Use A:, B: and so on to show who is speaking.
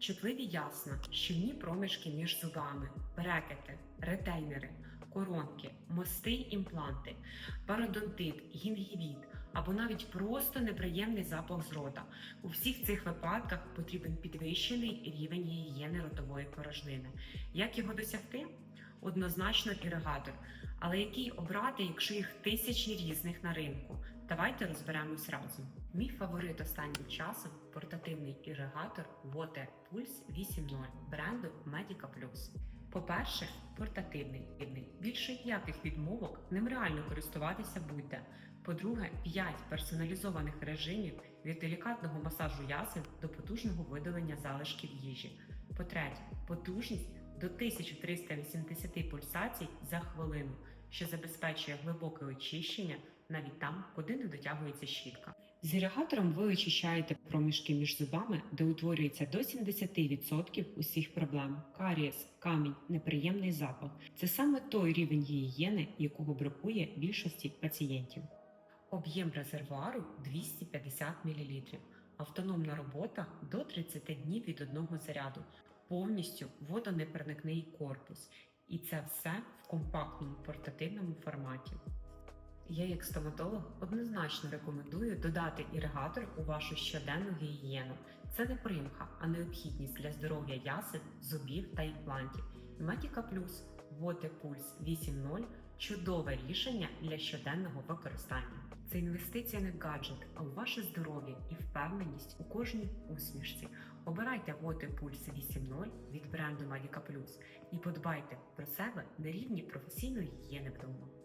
A: Чутливі ясна, щільні проміжки між зубами, брекети, ретейнери, коронки, мости імпланти, пародонтит, гінгівіт або навіть просто неприємний запах з рота. У всіх цих випадках потрібен підвищений рівень гігієни ротової порожнини. Як його досягти? Однозначно іригатор. Але який обрати, якщо їх тисячі різних на ринку? Давайте розберемось разом. Мій фаворит останнім часом портативний іригатор Water Pulse 8.0 бренду Medica Plus. По-перше, портативний. Більше ніяких відмовок ним реально користуватися будьте. По-друге, 5 персоналізованих режимів від делікатного масажу ясен до потужного видалення залишків їжі. По-третє, потужність до 1380 пульсацій за хвилину, що забезпечує глибоке очищення навіть там, куди не дотягується щітка. З іригатором ви очищаєте проміжки між зубами, де утворюється до 70% усіх проблем: карієс, камінь, неприємний запах. Це саме той рівень гігієни, якого бракує більшості пацієнтів. Об'єм резервуару 250 мл. Автономна робота до 30 днів від одного заряду, повністю водонепроникний корпус. І це все в компактному портативному форматі. Я, як стоматолог, однозначно рекомендую додати іригатор у вашу щоденну гігієну. Це не примха, а необхідність для здоров'я ясен, зубів та імплантів. Medica Plus Water Pulse 8.0 чудове рішення для щоденного використання. Це інвестиція не в гаджет, а у ваше здоров'я і впевненість у кожній усмішці. Обирайте Water Pulse 8.0 від бренду Medica Plus і подбайте про себе на рівні професійної гігієни вдома.